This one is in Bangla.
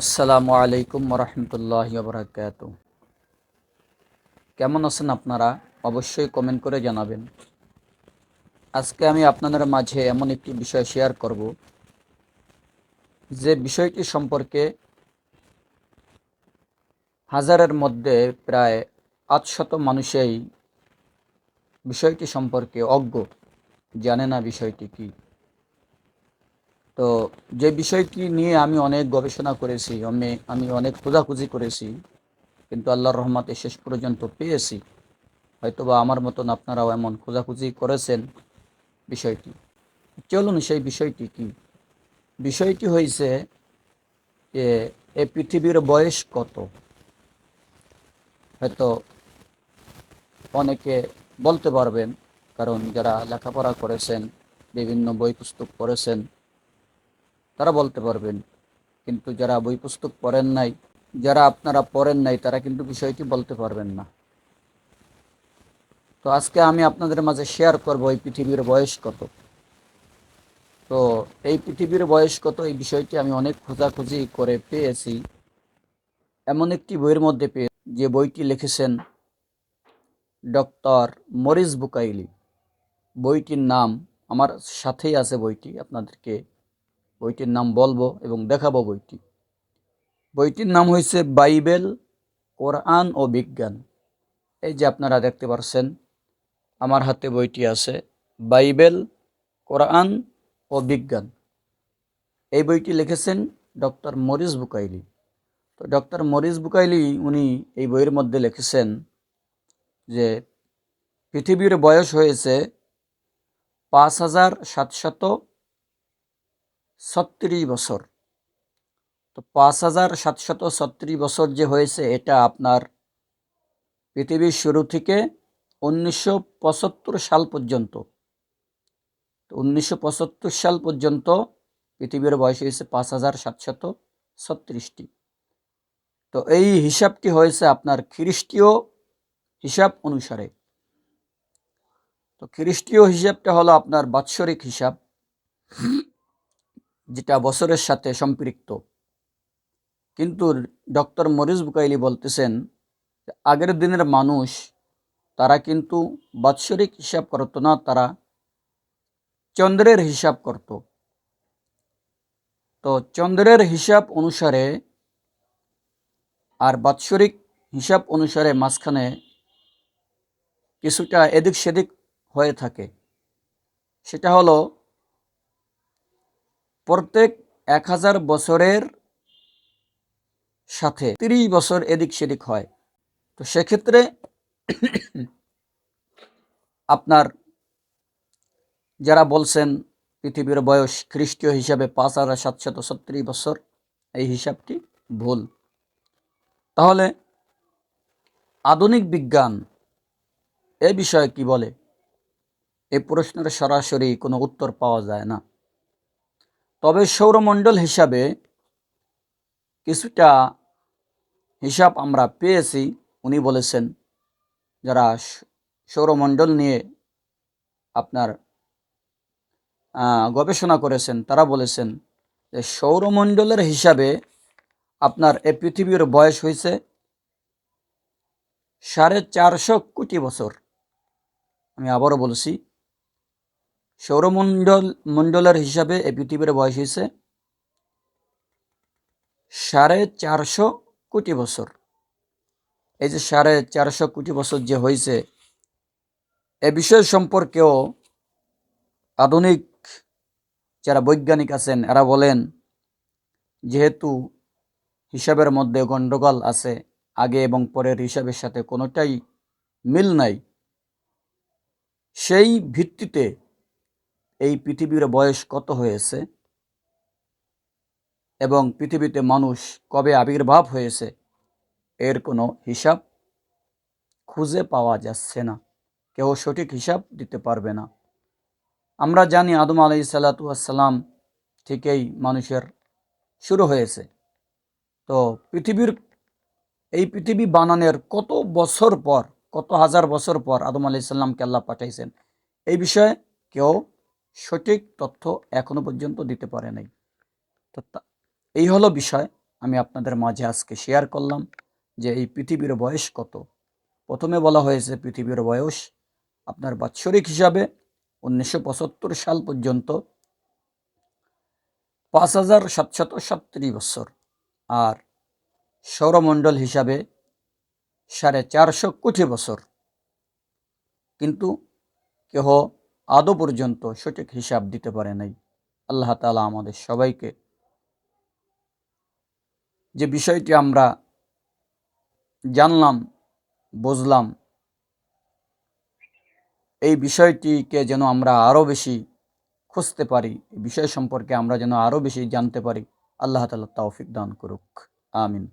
আসসালামু আলাইকুম রহমতুল্লাহ বরাকাত কেমন আছেন আপনারা? অবশ্যই কমেন্ট করে জানাবেন। আজকে আমি আপনাদের মাঝে এমন একটি বিষয় শেয়ার করব। যে বিষয়টি সম্পর্কে হাজারের মধ্যে প্রায় আটশত মানুষেই বিষয়টি সম্পর্কে অজ্ঞ। জানে না বিষয়টি কী। তো যে বিষয়টি নিয়ে আমি অনেক গবেষণা করেছি, আমি আমি অনেক খোঁজাখুঁজি করেছি, কিন্তু আল্লাহর রহমতে শেষ পর্যন্ত পেয়েছি। হয়তোবা আমার মতন আপনারাও এমন খোঁজাখুঁজি করেছেন বিষয়টি। চলুন সেই বিষয়টি কি? বিষয়টি হয়েছে যে এ পৃথিবীর বয়স কত? হয়তো অনেকে বলতে পারবেন, কারণ যারা লেখাপড়া করেছেন, বিভিন্ন বই পুস্তক পড়েছেন তারা বলতে পারবেন। কিন্তু যারা বই পুস্তক পড়েন নাই, যারা আপনারা পড়েন নাই, তারা কিন্তু বিষয়টি বলতে পারবেন না। তো আজকে আমি আপনাদের মাঝে শেয়ার করব এই পৃথিবীর বয়স কত। তো এই পৃথিবীর বয়স কত, এই বিষয়টি আমি অনেক খোঁজাখুঁজি করে পেয়েছি। এমন একটি বইয়ের মধ্যে পেয়ে যে বইটি লিখেছেন ডক্টর মরিস বুকাইলি। বইটির নাম, আমার সাথেই আছে বইটি, আপনাদেরকে বইটির নাম বলব এবং দেখাবো বইটি। বইটির নাম হয়েছে বাইবেল, কোরআন ও বিজ্ঞান। এই যে আপনারা দেখতে পারছেন, আমার হাতে বইটি আছে, বাইবেল, কোরআন ও বিজ্ঞান। এই বইটি লিখেছেন ডক্টর মরিস বুকাইলি। তো ডক্টর মরিস বুকাইলি, উনি এই বইয়ের মধ্যে লিখেছেন যে, পৃথিবীর বয়স হয়েছে পাঁচ হাজার সাতশত ছত্রিশ বছর। তো পাঁচ হাজার সাতশত ছত্রিশ বছর যে হয়েছে, এটা আপনার পৃথিবীর শুরু থেকে উনিশশো পঁচাত্তর সাল পর্যন্ত। তো উনিশশো পঁচাত্তর সাল পর্যন্ত পৃথিবীর বয়স হয়েছে পাঁচ হাজার সাতশত ছত্রিশটি। তো এই হিসাবটি হয়েছে আপনার খ্রিস্টীয় হিসাব অনুসারে। তো খ্রিস্টীয় হিসাবটা হলো আপনার বাৎসরিক হিসাব। যেটা বছরের সাথে সম্পৃক্ত। কিন্তু ডক্টর মরিস বুকাইলি বলতেছেন, আগের দিনের মানুষ, তারা কিন্তু বাৎসরিক হিসাব করতো না, তারা চন্দ্রের হিসাব করত। তো চন্দ্রের হিসাব অনুসারে আর বাৎসরিক হিসাব অনুসারে মাঝখানে কিছুটা এদিক সেদিক হয়ে থাকে। সেটা হলো প্রত্যেক এক হাজার বছরের সাথে তিরিশ বছর এদিক সেদিক হয়। তো সেক্ষেত্রে আপনার যারা বলছেন পৃথিবীর বয়স খ্রিস্টীয় হিসাবে পাঁচ হাজার সাতশত ছত্রিশ বছর, এই হিসাবটি ভুল। তাহলে আধুনিক বিজ্ঞান এ বিষয়ে কি বলে? এই প্রশ্নের সরাসরি কোনো উত্তর পাওয়া যায় না। তবে সৌরমণ্ডল হিসাবে কিছুটা হিসাব আমরা পেয়েছি। উনি বলেছেন, যারা সৌরমণ্ডল নিয়ে আপনার গবেষণা করেছেন, তারা বলেছেন যে সৌরমণ্ডলের হিসাবে আপনার এ পৃথিবীর বয়স হয়েছে সাড়ে চারশো কোটি বছর। আমি আবারও বলছি সৌরমণ্ডল, মণ্ডলের হিসাবে এই পৃথিবীর বয়স হয়েছে সাড়ে চারশো কোটি বছর। এই যে সাড়ে চারশো কোটি বছর যে হয়েছে এ বিষয় সম্পর্কেও আধুনিক যারা বৈজ্ঞানিক আছেন, এরা বলেন, যেহেতু হিসাবের মধ্যে গণ্ডগোল আছে, আগে এবং পরের হিসাবের সাথে কোনোটাই মিল নাই, সেই ভিত্তিতে এই পৃথিবীর বয়স কত হয়েছে? এবং পৃথিবীতে মানুষ কবে আবির্ভাব হয়েছে? এর কোনো হিসাব খুঁজে পাওয়া যাচ্ছে না। কেউ সঠিক হিসাব দিতে পারবে না। আমরা জানি আদম আলাই সাল্লাতাম থেকেই মানুষের শুরু হয়েছে। তো পৃথিবীর, এই পৃথিবী বানানোর কত বছর পর, কত হাজার বছর পর আদম আলি সাল্লামকে আল্লাহ পাঠাইছেন? এই বিষয়ে কেউ সঠিক তথ্য এখনও পর্যন্ত দিতে পারে নাই। তো এই হলো বিষয়। আমি আপনাদের মাঝে আজকে শেয়ার করলাম যে এই পৃথিবীর বয়স কত? প্রথমে বলা হয়েছে পৃথিবীর বয়স আপনার বাৎসরিক হিসাবে উনিশশো পঁচাত্তর সাল পর্যন্ত। পাঁচ হাজার সাতশত সাতত্রিশ বছর। আর সৌরমণ্ডল হিসাবে সাড়ে চারশো কোটি বছর। কিন্তু কেহ আদৌ পর্যন্ত সঠিক হিসাব দিতে পারে নাই। আল্লাহ তালা আমাদের সবাইকে যে বিষয়টি আমরা জানলাম, বুঝলাম, এই বিষয়টিকে যেন আমরা আরও বেশি খুঁজতে পারি, এই বিষয় সম্পর্কে আমরা যেন আরও বেশি জানতে পারি, আল্লাহ তালা তৌফিক দান করুক। আমিন।